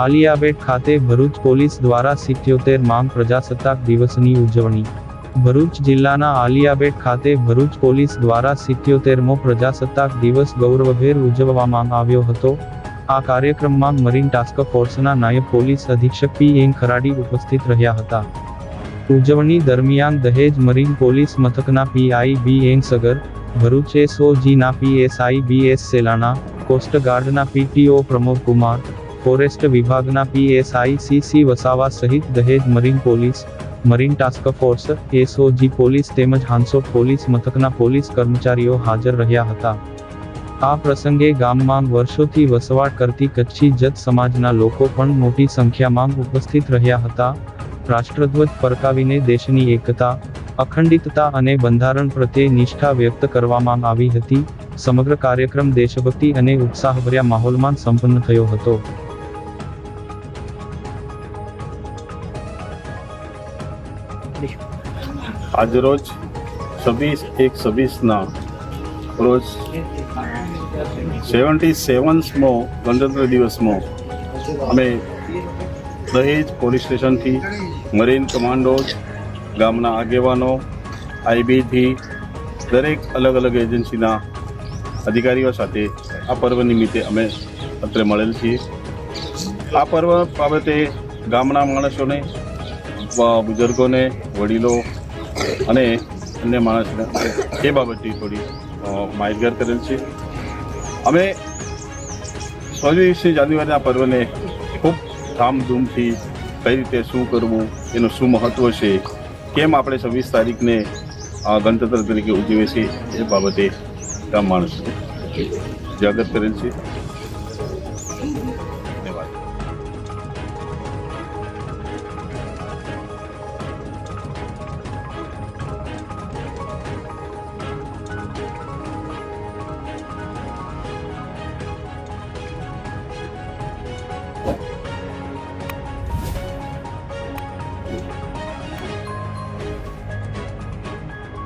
આલિયાબેટ ખાતે ભરૂચ પોલીસ દ્વારા સિત્યોતેરમાં પ્રજાસત્તાક દિવસની ઉજવણી. ભરૂચ જિલ્લાના આલિયાબેટ ખાતે ભરૂચ પોલીસ દ્વારા સિત્યોતેરમો પ્રજાસત્તાક દિવસ ગૌરવભેર ઉજવવામાં આવ્યો હતો. આ કાર્યક્રમમાં મરીન ટાસ્ક ફોર્સના નાયબ પોલીસ અધિક્ષક પી. એન. ખરાડી ઉપસ્થિત રહ્યા હતા. ઉજવણી દરમિયાન દહેજ મરીન પોલીસ મથકના PI B. N. Sagar, Bharuch એસઓજીના PSI B. S. Selana કોસ્ટગાર્ડના પીટીઓ પ્રમોદ કુમાર ફોરેસ્ટ વિભાગના પીએસઆઈ સીસી વસાવા સહિત Dahej marine police, marine task force, SOG police તેમજ હાંસોટ પોલીસ મથકના પોલીસ કર્મચારીઓ હાજર રહ્યા હતા. આ પ્રસંગે ગામમાં વર્ષોથી વસવાટ કરતી કચ્છી જત સમાજના લોકો પણ મોટી સંખ્યામાં ઉપસ્થિત રહ્યા હતા. રાષ્ટ્રધ્વજ ફરકાવીને દેશની એકતા, અખંડિતતા અને બંધારણ પ્રત્યે નિષ્ઠા વ્યક્ત કરવામાં આવી હતી. સમગ્ર કાર્યક્રમ દેશભક્તિ અને ઉત્સાહભર્યા માહોલમાં સંપન્ન થયો હતો. આજરોજ છવ્વીસ એક છવ્વીસના રોજ સેવન્ટી સેવન્સમો ગણતંત્ર દિવસમાં અમે દહેજ પોલીસ સ્ટેશનથી મરીન કમાન્ડો, ગામના આગેવાનો, આઈબીથી દરેક અલગ અલગ એજન્સીના અધિકારીઓ સાથે આ પર્વ નિમિત્તે અમે અત્રે મળેલ છીએ. આ પર્વ બાબતે ગામના માણસોને બુઝુર્ગોને, વડીલો અને અન્ય માણસને એ બાબતની થોડી માહિતગાર કરેલ છે. અમે છવ્વીસમી જાન્યુઆરીના પર્વને ખૂબ ધામધૂમથી કઈ રીતે શું કરવું, એનું શું મહત્ત્વ છે, કેમ આપણે છવ્વીસ તારીખને ગણતંત્ર તરીકે ઉજવીએ છીએ, એ બાબતે ગામ માણસને જાગૃત કરેલ છે.